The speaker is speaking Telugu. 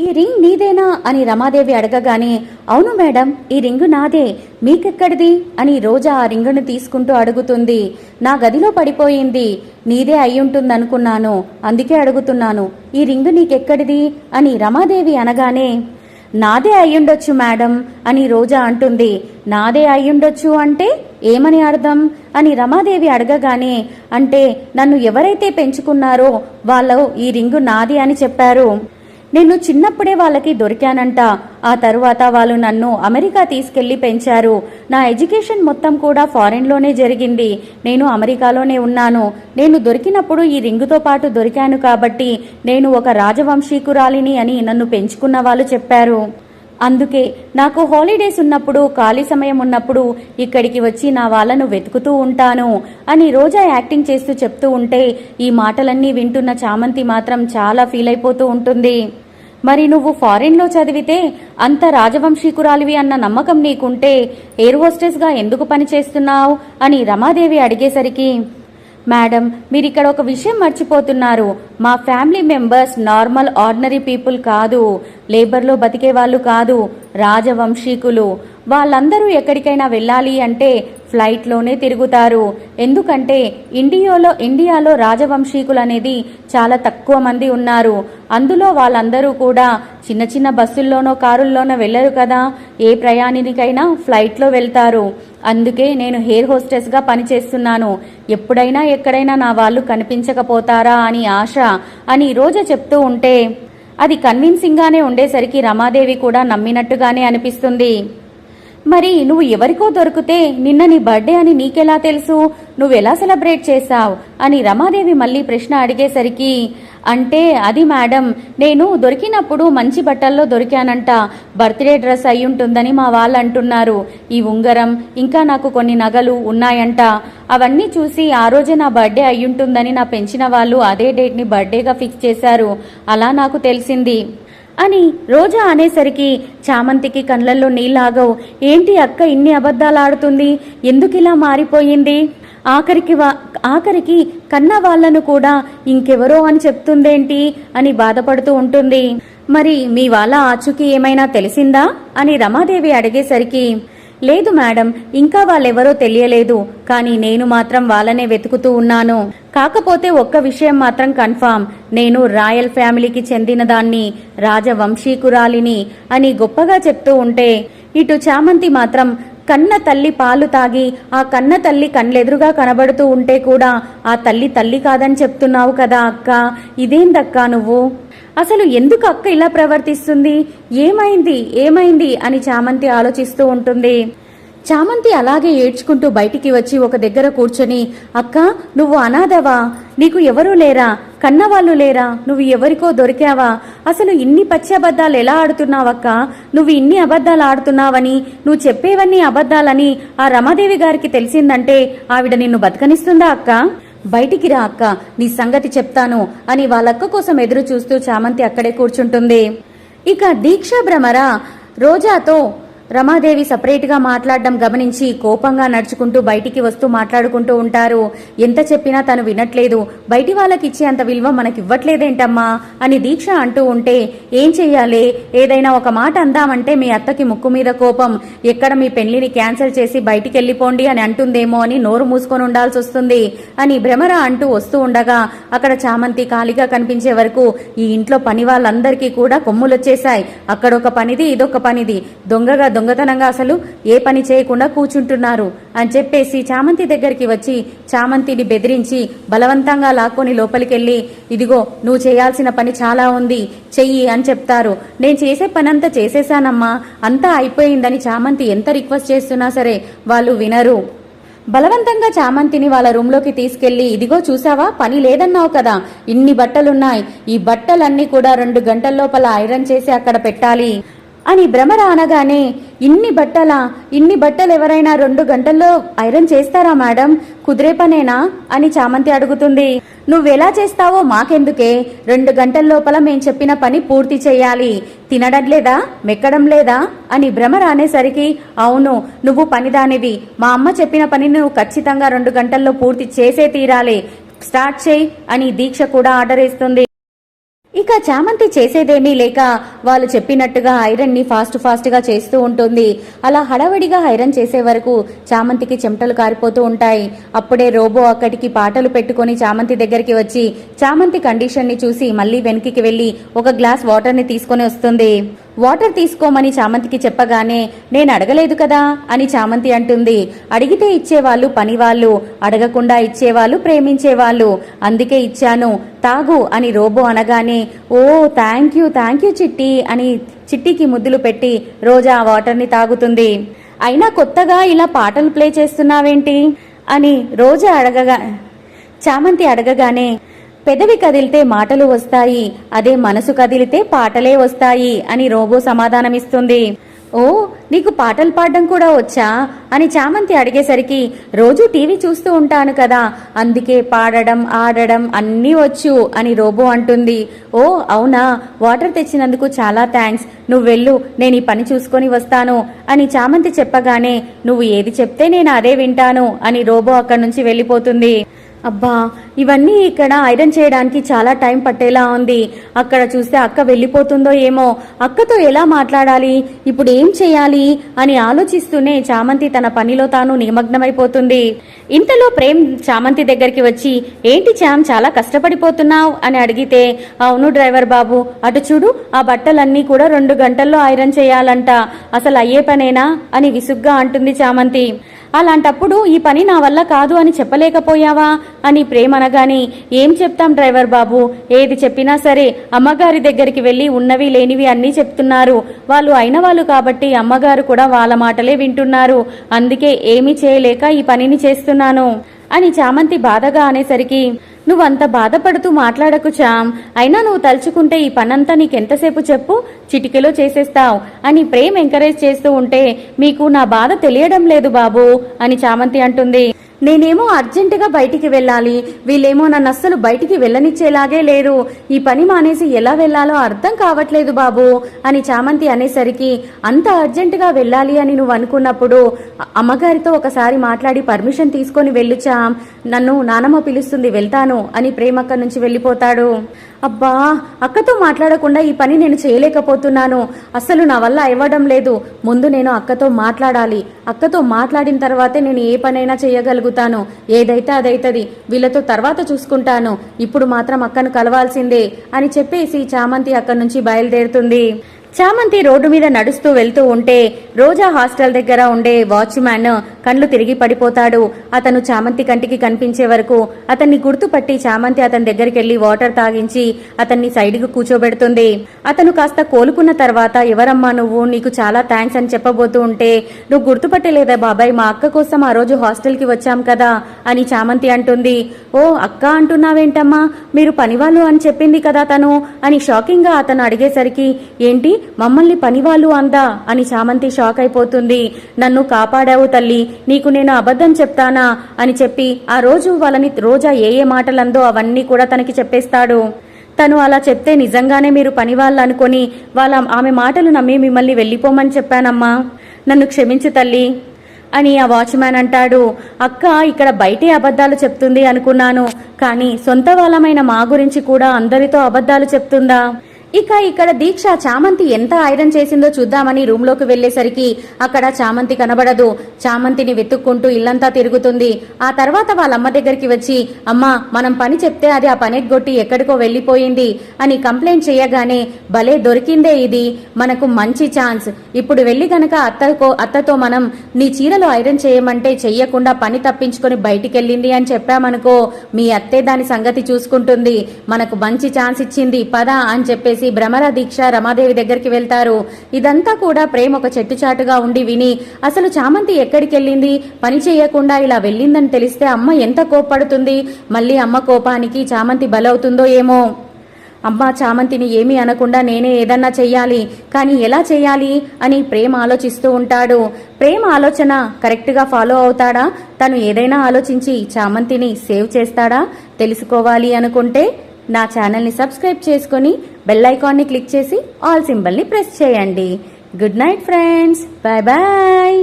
ఈ రింగ్ నీదేనా? అని రమాదేవి అడగగానే అవును మేడం ఈ రింగు నాదే. మీకెక్కడిది? అని రోజా ఆ రింగును తీసుకుంటూ అడుగుతుంది. నా గదిలో పడిపోయింది. నీదే అయ్యుంటుందనుకున్నాను. అందుకే అడుగుతున్నాను. ఈ రింగు నీకెక్కడిది? అని రమాదేవి అనగానే నాదే అయ్యుండొచ్చు మేడం అని రోజా అంటుంది. నాదే అయ్యుండొచ్చు అంటే ఏమని అర్థం? అని రమాదేవి అడగగానే అంటే నన్ను ఎవరైతే పెంచుకున్నారో వాళ్ళు ఈ రింగు నాది అని చెప్పారు. నేను చిన్నప్పుడే వాళ్ళకి దొరికానంట. ఆ తరువాత వాళ్ళు నన్ను అమెరికా తీసుకెళ్ళి పెంచారు. నా ఎడ్యుకేషన్ మొత్తం కూడా ఫారెన్లోనే జరిగింది. నేను అమెరికాలోనే ఉన్నాను. నేను దొరికినప్పుడు ఈ రింగుతో పాటు దొరికాను కాబట్టి నేను ఒక రాజవంశీకురాలిని అని నన్ను పెంచుకున్న వాళ్ళు చెప్పారు. అందుకే నాకు హాలిడేస్ ఉన్నప్పుడు ఖాళీ సమయం ఉన్నప్పుడు ఇక్కడికి వచ్చి నా వాళ్ళను వెతుకుతూ ఉంటాను అని రోజా యాక్టింగ్ చేస్తూ చెప్తూ ఉంటే ఈ మాటలన్నీ వింటున్న చామంతి మాత్రం చాలా ఫీల్ అయిపోతూ ఉంటుంది. మరి నువ్వు ఫారిన్లో చదివితే అంత రాజవంశీకురాలివి అన్న నమ్మకం నీకుంటే ఎయిర్ హోస్టెస్గా ఎందుకు పనిచేస్తున్నావు అని రమాదేవి అడిగేసరికి మేడం మీరు ఇక్కడ ఒక విషయం మర్చిపోతున్నారు. మా family members normal ordinary people కాదు. లేబర్లో బతికే వాళ్ళు కాదు. రాజవంశీకులు. వాళ్ళందరూ ఎక్కడికైనా వెళ్ళాలి అంటే ఫ్లైట్లోనే తిరుగుతారు. ఎందుకంటే ఇండియాలో ఇండియాలో రాజవంశీకులు అనేది చాలా తక్కువ మంది ఉన్నారు. అందులో వాళ్ళందరూ కూడా చిన్న చిన్న బస్సుల్లోనో కారుల్లోనో వెళ్ళరు కదా. ఏ ప్రయాణికైనా ఫ్లైట్లో వెళ్తారు. అందుకే నేను హెయిర్ హోస్టెస్గా పనిచేస్తున్నాను. ఎప్పుడైనా ఎక్కడైనా నా వాళ్ళు కనిపించకపోతారా అని ఆశ అని రోజా చెప్తూ ఉంటే అది కన్విన్సింగ్గానే ఉండేసరికి రమాదేవి కూడా నమ్మినట్టుగానే అనిపిస్తుంది. మరి నువ్వు ఎవరికో దొరికితే నిన్న నీ బర్త్డే అని నీకెలా తెలుసు? నువ్వెలా సెలబ్రేట్ చేశావు? అని రమాదేవి మళ్ళీ ప్రశ్న అడిగేసరికి అంటే అది మేడం నేను దొరికినప్పుడు మంచి బట్టల్లో దొరికానంట. బర్త్డే డ్రెస్ అయి ఉంటుందని మా వాళ్ళు అంటున్నారు ఈ ఉంగరం ఇంకా నాకు కొన్ని నగలు ఉన్నాయంట. అవన్నీ చూసి ఆ రోజే నా బర్త్డే అయ్యుంటుందని నా పెంచిన వాళ్ళు అదే డేట్ని బర్త్డేగా ఫిక్స్ చేశారు. అలా నాకు తెలిసింది. అని రోజా అనేసరికి చామంతికి కళ్ళల్లో నీళ్ళాగవు ఏంటి అక్క ఇన్ని అబద్ధాలాడుతుంది? ఎందుకిలా మారిపోయింది? ఆఖరికి వా ఆఖరికి కన్న వాళ్ళను కూడా ఇంకెవరో అని చెప్తుందేంటి అని బాధపడుతూ ఉంటుంది. మరి మీ వాళ్ళ ఆచూకీ ఏమైనా తెలిసిందా? అని రమాదేవి అడిగేసరికి లేదు మేడం ఇంకా వాళ్ళెవరో తెలియలేదు కానీ నేను మాత్రం వాళ్ళనే వెతుకుతూ ఉన్నాను. కాకపోతే ఒక్క విషయం మాత్రం కన్ఫామ్ నేను రాయల్ ఫ్యామిలీకి చెందినదాన్ని రాజవంశీకురాలిని అని గొప్పగా చెప్తూ ఉంటే ఇటు చామంతి మాత్రం కన్న తల్లి పాలు తాగి ఆ కన్న తల్లి కళ్ళెదురుగా కనబడుతూ ఉంటే కూడా ఆ తల్లి తల్లి కాదని చెప్తున్నావు కదా అక్క ఇదేందక్కా నువ్వు? అసలు ఎందుకు అక్క ఇలా ప్రవర్తిస్తుంది? ఏమైంది? ఏమైంది? అని చామంతి ఆలోచిస్తూ ఉంటుంది. చామంతి అలాగే ఏడ్చుకుంటూ బయటికి వచ్చి ఒక దగ్గర కూర్చొని అక్క నువ్వు అనాథవా? నీకు ఎవరూ లేరా? కన్నవాళ్ళు లేరా? నువ్వు ఎవరికో దొరికావా? అసలు ఇన్ని పచ్చి అబద్ధాలు ఎలా ఆడుతున్నావక్క? నువ్వు ఇన్ని అబద్ధాలు ఆడుతున్నావని నువ్వు చెప్పేవన్నీ అబద్ధాలని ఆ రమాదేవి గారికి తెలిసిందంటే ఆవిడ నిన్ను బతకనిస్తుందా అక్క? బయటికి రా అక్క నీ సంగతి చెప్తాను అని వాళ్ళక్క కోసం ఎదురు చూస్తూ చామంతి అక్కడే కూర్చుంటుంది. ఇక దీక్ష భ్రమర రోజాతో రమాదేవి సపరేట్గా మాట్లాడడం గమనించి కోపంగా నడుచుకుంటూ బయటికి వస్తూ మాట్లాడుకుంటూ ఉంటారు. ఎంత చెప్పినా తను వినట్లేదు. బయటి వాళ్ళకి ఇచ్చే అంత విలువ మనకివ్వట్లేదేంటమ్మా? అని దీక్ష అంటూ ఉంటే ఏం చెయ్యాలి? ఏదైనా ఒక మాట అందామంటే మీ అత్తకి ముక్కు మీద కోపం. ఎక్కడ మీ పెళ్ళిని క్యాన్సిల్ చేసి బయటికి వెళ్ళిపోండి అని అంటుందేమో అని నోరు మూసుకొని ఉండాల్సి వస్తుంది అని భ్రమర అంటూ వస్తూ ఉండగా అక్కడ చామంతి ఖాళీగా కనిపించే వరకు ఈ ఇంట్లో పని వాళ్ళందరికీ కూడా కొమ్ములొచ్చేశాయి. అక్కడ ఒక పనిది ఇదొక పనిది. దొంగగా దొంగతనంగా అసలు ఏ పని చేయకుండా కూర్చుంటున్నారు అని చెప్పేసి చామంతి దగ్గరికి వచ్చి చామంతిని బెదిరించి బలవంతంగా లాక్కొని లోపలికెళ్ళి ఇదిగో నువ్వు చేయాల్సిన పని చాలా ఉంది చెయ్యి అని చెప్తారు. నేను చేసే పనంతా చేసేశానమ్మా అంతా అయిపోయిందని చామంతి ఎంత రిక్వెస్ట్ చేస్తున్నా సరే వాళ్ళు వినరు. బలవంతంగా చామంతిని వాళ్ళ రూమ్లోకి తీసుకెళ్ళి ఇదిగో చూసావా పని లేదన్నావు కదా ఇన్ని బట్టలున్నాయి ఈ బట్టలన్నీ కూడా రెండు గంటల లోపల ఐరన్ చేసి అక్కడ పెట్టాలి. అని భ్రమర అనగానే ఇన్ని బట్టలా? ఇన్ని బట్టలు ఎవరైనా రెండు గంటల్లో ఐరన్ చేస్తారా మేడం? కుదిరే పనేనా? అని చామంతి అడుగుతుంది. నువ్వెలా చేస్తావో మాకెందుకే? రెండు గంటల లోపల మేం చెప్పిన పని పూర్తి చేయాలి. తినడం లేదా? మెక్కడం లేదా? అని భ్రమర అనేసరికి అవును నువ్వు పనిదానివి. మా అమ్మ చెప్పిన పని నువ్వు ఖచ్చితంగా రెండు గంటల్లో పూర్తి చేసే తీరాలి. స్టార్ట్ చేయి అని దీక్ష కూడా ఆర్డర్ ఇస్తుంది ఇంకా చామంతి చేసేదేమీ లేక వాళ్ళు చెప్పినట్టుగా ఐరన్ని ఫాస్ట్ ఫాస్ట్గా చేస్తూ ఉంటుంది. అలా హడావడిగా ఐరన్ చేసే వరకు చామంతికి చెమటలు కారిపోతూ ఉంటాయి. అప్పుడే రోబో అక్కడికి పాటలు పెట్టుకొని చామంతి దగ్గరికి వచ్చి చామంతి కండిషన్ని చూసి మళ్ళీ వెనక్కి వెళ్ళి ఒక గ్లాస్ వాటర్ని తీసుకొని వస్తుంది. వాటర్ తీసుకోమని చామంతికి చెప్పగానే నేను అడగలేదు కదా అని చామంతి అంటుంది. అడిగితే ఇచ్చేవాళ్ళు పనివాళ్ళు అడగకుండా ఇచ్చేవాళ్ళు ప్రేమించేవాళ్ళు. అందుకే ఇచ్చాను తాగు అని రోబో అనగానే ఓ thank you thank you Chitti అని చిట్టికి ముద్దులు పెట్టి రోజా ఆ వాటర్ని తాగుతుంది. అయినా కొత్తగా ఇలా పాటలు ప్లే చేస్తున్నావేంటి? అని రోజా అడగగా చామంతి అడగగానే పెదవి కదిలితే మాటలు వస్తాయి అదే మనసు కదిలితే పాటలే వస్తాయి అని రోబో సమాధానమిస్తుంది. ఓ నీకు పాటలు పాడడం కూడా వచ్చా? అని చామంతి అడిగేసరికి రోజు టీవీ చూస్తూ ఉంటాను కదా అందుకే పాడడం ఆడడం అన్నీ వచ్చు అని రోబో అంటుంది. ఓ అవునా? వాటర్ తెచ్చినందుకు చాలా థ్యాంక్స్. నువ్వు వెళ్ళు నేను ఈ పని చూసుకొని వస్తాను అని చామంతి చెప్పగానే నువ్వు ఏది చెప్తే నేను అదే వింటాను అని రోబో అక్కడి నుంచి వెళ్ళిపోతుంది. అబ్బా ఇవన్నీ ఇక్కడ ఐరన్ చేయడానికి చాలా టైం పట్టేలా ఉంది. అక్కడ చూస్తే అక్క వెళ్ళిపోతుందో ఏమో అక్కతో ఎలా మాట్లాడాలి ఇప్పుడు ఏం చేయాలి అని ఆలోచిస్తూనే చామంతి తన పనిలో తాను నిమగ్నమైపోతుంది. ఇంతలో ప్రేమ్ చామంతి దగ్గరికి వచ్చి ఏంటి చామ్ చాలా కష్టపడిపోతున్నావు? అని అడిగితే అవును డ్రైవర్ బాబు అటు చూడు ఆ బట్టలన్నీ కూడా రెండు గంటల్లో ఐరన్ చేయాలంట. అసలు అయ్యే పనేనా? అని విసుగ్గా అంటుంది చామంతి. అలాంటప్పుడు ఈ పని నా వల్ల కాదు అని చెప్పలేకపోయావా? అని ప్రేమనగాని ఏం చెప్తాం డ్రైవర్ బాబు? ఏది చెప్పినా సరే అమ్మగారి దగ్గరికి వెళ్ళి ఉన్నవి లేనివి అన్నీ చెప్తున్నారు. వాళ్ళు అయిన వాళ్ళు కాబట్టి అమ్మగారు కూడా వాళ్ళ మాటలే వింటున్నారు. అందుకే ఏమీ చేయలేక ఈ పనిని చేస్తున్నాను. అని చామంతి బాధగా అనేసరికి నువ్వంత బాధపడుతూ మాట్లాడకు చామ్ అయినా నువ్వు తలుచుకుంటే ఈ పనంతా నీకెంతసేపు చెప్పు? చిటికెలో చేసేస్తావు అని ప్రేమ్ ఎంకరేజ్ చేస్తూ ఉంటే మీకు నా బాధ తెలియడం లేదు బాబు అని చామంతి అంటుంది. నేనేమో అర్జెంటుగా బయటికి వెళ్ళాలి. వీళ్ళేమో నన్ను అస్సలు బయటికి వెళ్ళనిచ్చేలాగే లేరు. ఈ పని మానేసి ఎలా వెళ్ళాలో అర్థం కావట్లేదు బాబు అని చామంతి అనేసరికి అంత అర్జెంటుగా వెళ్ళాలి అని నువ్వు అనుకున్నప్పుడు అమ్మగారితో ఒకసారి మాట్లాడి పర్మిషన్ తీసుకొని వెళ్ళుచాం. నన్ను నానమ్మ పిలుస్తుంది వెళ్తాను అని ప్రేమక్క నుంచి వెళ్ళిపోతాడు. అబ్బా అక్కతో మాట్లాడకుండా ఈ పని నేను చేయలేకపోతున్నాను. అసలు నా వల్ల ఇవ్వడం లేదు. ముందు నేను అక్కతో మాట్లాడాలి. అక్కతో మాట్లాడిన తర్వాతే నేను ఏ పనైనా చేయగలుగుతాను. ఏదైతే అదైతది వీళ్ళతో తర్వాత చూసుకుంటాను. ఇప్పుడు మాత్రం అక్కను కలవాల్సిందే అని చెప్పేసి చామంతి అక్కడి నుంచి బయలుదేరుతుంది. చామంతి రోడ్డు మీద నడుస్తూ వెళ్తూ ఉంటే రోజా హాస్టల్ దగ్గర ఉండే వాచ్మ్యాన్ కళ్ళు తిరిగి పడిపోతాడు. అతను చామంతి కంటికి కనిపించే వరకు అతన్ని గుర్తుపట్టి చామంతి అతని దగ్గరికి వెళ్ళి వాటర్ తాగించి అతన్ని సైడ్కు కూర్చోబెడుతుంది. అతను కాస్త కోలుకున్న తర్వాత ఎవరమ్మా నువ్వు? నీకు చాలా థ్యాంక్స్ అని చెప్పబోతూ ఉంటే నువ్వు గుర్తుపట్టలేదా బాబాయ్ మా అక్క కోసం ఆ రోజు హాస్టల్కి వచ్చాం కదా అని చామంతి అంటుంది. ఓ అక్క అంటున్నావేంటమ్మా? మీరు పనివాళ్ళు అని చెప్పింది కదా తను అని షాకింగ్గా అతను అడిగేసరికి ఏంటి? మమ్మల్ని పనివాళ్ళు అందా? అని చామంతి షాక్ అయిపోతుంది నన్ను కాపాడావు తల్లి. నీకు నేను అబద్ధం చెప్తానా? అని చెప్పి ఆ రోజు వాళ్ళని రోజా ఏ ఏ మాటలందో అవన్నీ కూడా తనకి చెప్పేస్తాడు. తను అలా చెప్తే నిజంగానే మీరు పనివాళ్ళు అనుకొని వాళ్ళ ఆమె మాటలు నమ్మి మిమ్మల్ని వెళ్ళిపోమని చెప్పానమ్మా. నన్ను క్షమించు తల్లి. అని ఆ వాచ్మ్యాన్ అంటాడు. అక్క ఇక్కడ బయటే అబద్ధాలు చెప్తుంది అనుకున్నాను. కానీ సొంత వాళ్ళమైన మా గురించి కూడా అందరితో అబద్ధాలు చెప్తుందా? ఇక ఇక్కడ దీక్ష చామంతి ఎంత ఐరన్ చేసిందో చూద్దామని రూమ్లోకి వెళ్ళేసరికి అక్కడ చామంతి కనబడదు. చామంతిని వెతుక్కుంటూ ఇల్లంతా తిరుగుతుంది. ఆ తర్వాత వాళ్ళ అమ్మ దగ్గరికి వచ్చి అమ్మ మనం పని చెప్తే అది ఆ పనెగ్గొట్టి ఎక్కడికో వెళ్ళిపోయింది అని కంప్లైంట్ చేయగానే భలే దొరికిందే ఇది. మనకు మంచి ఛాన్స్. ఇప్పుడు వెళ్ళి గనక అత్తకో అత్తతో మనం నీ చీరలు ఐరన్ చేయమంటే చెయ్యకుండా పని తప్పించుకొని బయటికెళ్ళింది అని చెప్పామనుకో మీ అత్తే దాని సంగతి చూసుకుంటుంది. మనకు మంచి ఛాన్స్ ఇచ్చింది. పద అని చెప్పేసి భ్రమర దీక్ష రమాదేవి దగ్గరికి వెళ్తారు. ఇదంతా కూడా ప్రేమ ఒక చెట్టుచాటుగా ఉండి విని అసలు చామంతి ఎక్కడికి వెళ్ళింది పని చేయకుండా ఇలా వెళ్ళిందని తెలిస్తే అమ్మ ఎంత కోప్పడుతుంది? మళ్ళీ అమ్మ కోపానికి చామంతి బలవుతుందో ఏమో? అమ్మ చామంతిని ఏమీ అనకుండా నేనే ఏదన్నా చెయ్యాలి. కానీ ఎలా చెయ్యాలి? అని ప్రేమ ఆలోచిస్తూ ఉంటాడు. ప్రేమ ఆలోచన కరెక్ట్గా ఫాలో అవుతాడా? తను ఏదైనా ఆలోచించి చామంతిని సేవ్ చేస్తాడా? తెలుసుకోవాలి అనుకుంటే నా ఛానల్ని సబ్స్క్రైబ్ చేసుకొని బెల్ ఐకాన్ని క్లిక్ చేసి ఆల్ సింబల్ని ప్రెస్ చేయండి. Good night friends. Bye bye.